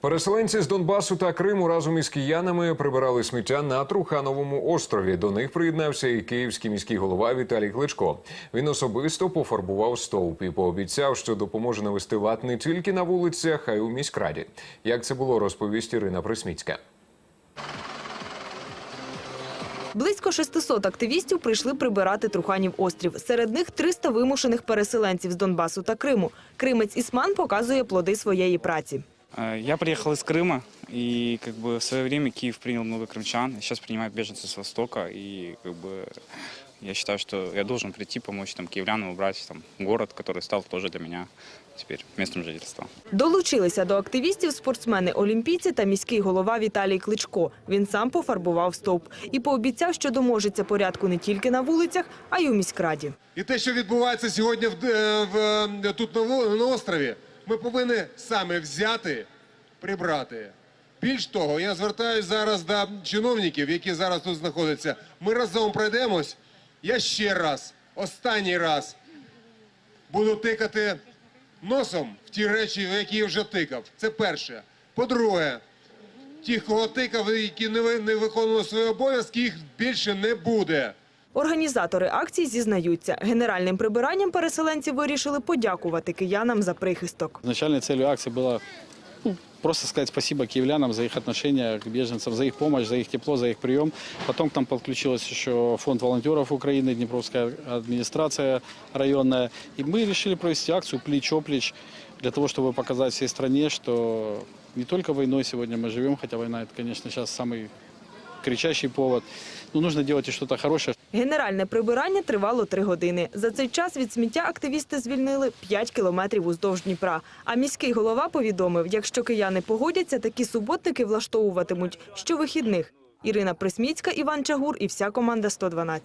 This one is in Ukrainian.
Переселенці з Донбасу та Криму разом із киянами прибирали сміття на Трухановому острові. До них приєднався і київський міський голова Віталій Кличко. Він особисто пофарбував стовп і пообіцяв, що допоможе навести лад не тільки на вулицях, а й у міськраді. Як це було, розповість Ірина Присміцька. Близько 600 активістів прийшли прибирати Труханів острів. Серед них 300 вимушених переселенців з Донбасу та Криму. Кримець Ісман показує плоди своєї праці. Э, Я приехал из Крыма, и как бы в свое время Киев принял много крымчан, и сейчас принимает беженцев с Востока, и как бы я считаю, что я должен прийти, помочь там киевлянам убрать там город, который стал тоже для меня теперь местом жительства. Долучилися до активістів спортсмени-олімпійці та міський голова Віталій Кличко. Він сам пофарбував стовп і пообіцяв, що доможеться порядку не тільки на вулицях, а й у міськраді. І те, що відбувається сьогодні в, е, в, е, тут на, во- на острові, ми повинні саме взяти, прибрати. Більш того, я звертаюся зараз до чиновників, які зараз тут знаходяться. Ми разом пройдемось. Я ще раз, останній раз буду тикати носом в ті речі, в які я вже тикав. Це перше. По-друге, ті, кого тикав, які не виконували свої обов'язки, їх більше не буде. Організатори акції зізнаються, генеральним прибиранням переселенці вирішили подякувати киянам за прихисток. Изначальной целью акции было ну, просто сказать спасибо киевлянам за их отношение к беженцам, за их помощь, за их тепло, за их прием. Потом к нам подключилась еще фонд волонтеров Украины, Днепровская администрация районная. И мы решили провести акцию «Плечо-плеч» для того, чтобы показать всей стране, что не только войной сегодня мы живем, хотя война это, конечно, сейчас самый кричащий повод, но нужно делать и что-то хорошее, Генеральне прибирання тривало три години. За цей час від сміття активісти звільнили 5 кілометрів уздовж Дніпра. А міський голова повідомив, якщо кияни погодяться, такі суботники влаштовуватимуть щовихідних. Ірина Присміцька, Іван Чагур і вся команда 112.